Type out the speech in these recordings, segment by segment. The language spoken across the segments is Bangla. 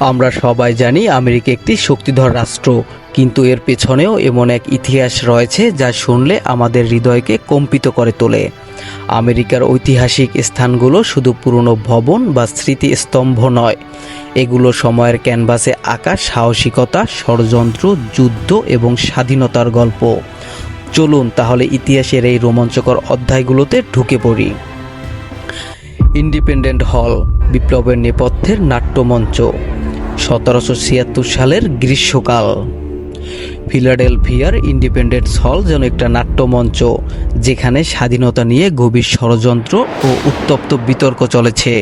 আমরা সবাই জানি আমেরিকা একটি শক্তিধর রাষ্ট্র, কিন্তু এর পেছনেও এমন এক ইতিহাস রয়েছে যা শুনলে আমাদের হৃদয়কে কম্পিত করে তোলে। আমেরিকার ঐতিহাসিক স্থানগুলো শুধু পুরনো ভবন বা স্মৃতিস্তম্ভ নয়, এগুলো সময়ের ক্যানভাসে আঁকা সাহসিকতা, ষড়যন্ত্র, যুদ্ধ এবং স্বাধীনতার গল্প। চলুন তাহলে ইতিহাসের এই রোমাঞ্চকর অধ্যায়গুলোতে ঢুকে পড়ি। ইন্ডিপেন্ডেন্ট হল বিপ্লবের নেপথ্যের নাট্যমঞ্চ সতেরোশো ছিয়াত্তর সালের গ্রীষ্মকাল। ফিলাডেলফিয়ার ইন্ডিপেন্ডেন্স হল যেন একটা নাট্যমঞ্চ যেখানে স্বাধীনতা নিয়ে গভীর ষড়যন্ত্র ও উত্তপ্ত বিতর্ক চলেছে।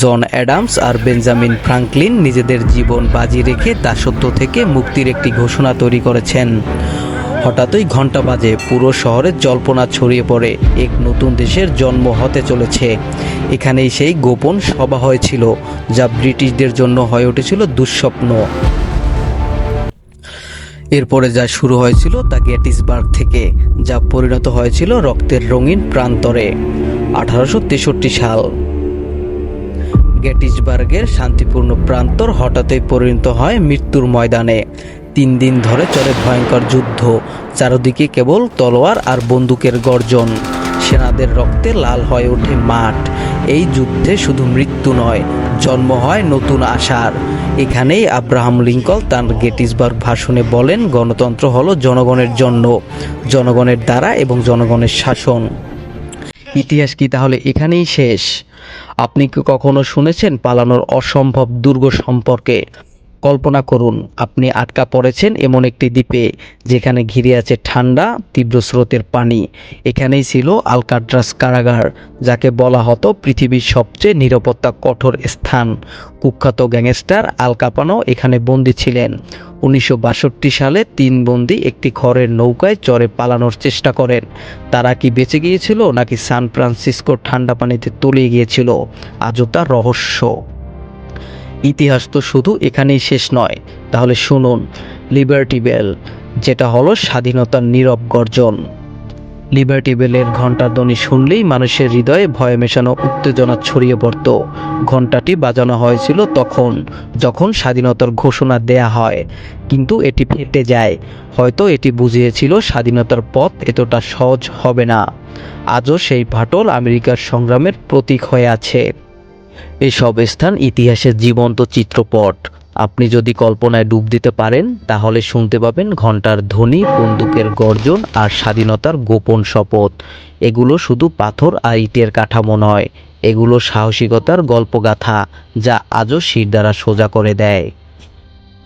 জন অ্যাডামস আর বেঞ্জামিন ফ্রাঙ্কলিন নিজেদের জীবন বাজি রেখে দাসত্ব থেকে মুক্তির একটি ঘোষণা তৈরি করেছেন। হঠাৎই ঘণ্টা বাজে। পুরো শহরের জল্পনা ছড়িয়ে পড়ে। এক নতুন দেশের জন্ম হতে চলেছে। এখানেই সেই গোপন সভা হয়েছিল, যা ব্রিটিশদের জন্য হয়ে উঠেছিল দুঃস্বপ্ন। এরপরে যা শুরু হয়েছিল তা গেটিসবার্গ থেকে, যা পরিণত হয়েছিল রক্তের রঙিন প্রান্তরে। আঠারোশো তেষট্টি সাল। গেটিসবার্গের শান্তিপূর্ণ প্রান্তর হঠাৎই পরিণত হয় মৃত্যুর ময়দানে। তিন দিন ধরে চলে ভয়ঙ্কর যুদ্ধ। চারদিকে কেবল তলোয়ার আর বন্দুকের গর্জন। সেনাদের রক্তে লাল হয়ে ওঠে মাঠ। এই যুদ্ধে শুধু মৃত্যু নয়, জন্ম হয় নতুন আশার। এখানেই আব্রাহাম লিঙ্কল তার গেটিসবার্গ ভাষণে বলেন, গণতন্ত্র হলো জনগণের জন্য, জনগণের দ্বারা এবং জনগণের শাসন। ইতিহাস কি তাহলে এখানেই শেষ? আপনি কি কখনো শুনেছেন পালানোর অসম্ভব দুর্গ সম্পর্কে? কল্পনা করুন, আপনি আটকা পড়েছেন এমন একটি দ্বীপে, যেখানে ঘিরে আছে ঠান্ডা, তীব্র স্রোতের পানি। এখানেই ছিল আলকাট্রাস কারাগার, যাকে বলা হতো পৃথিবীর সবচেয়ে নিরাপত্তা কঠোর স্থান। কুখ্যাত গ্যাংস্টার আল কাপানো এখানে বন্দী ছিলেন। উনিশশো বাষট্টি সালে তিন বন্দী একটি ঘরের নৌকায় চরে পালানোর চেষ্টা করেন। তারা কি বেঁচে গিয়েছিল, নাকি সান ফ্রান্সিসকোর ঠান্ডা পানিতে তলিয়ে গিয়েছিল? আজও তার রহস্য। ইতিহাস তো শুধু এখানেই শেষ নয়। তাহলে শুনুন লিবার্টি বেল যেটা হলো স্বাধীনতার নীরব গর্জন। লিবার্টি বেলের ঘণ্টার ধ্বনি শুনলেই মানুষের হৃদয়ে ভয় মেশানো উত্তেজনা ছড়িয়ে পড়ত। ঘণ্টাটি বাজানো হয়েছিল তখন, যখন স্বাধীনতার ঘোষণা দেয়া হয়। কিন্তু এটি ফেটে যায়। হয়তো এটি বুঝিয়েছিল স্বাধীনতার পথ এতটা সহজ হবে না। আজও সেই ফাটল আমেরিকার সংগ্রামের প্রতীক হয়ে আছে। এসব স্থান ইতিহাসের জীবন্ত চিত্রপট। আপনি যদি কল্পনায় ডুব দিতে পারেন, তাহলে শুনতে পাবেন ঘণ্টার ধ্বনি, বন্দুকের গর্জন আর স্বাধীনতার গোপন শপথ। এগুলো শুধু পাথর আর ইটের কাঠামো নয়, এগুলো সাহসিকতার গল্পগাথা যা আজও শির দ্বারা সোজা করে দেয়।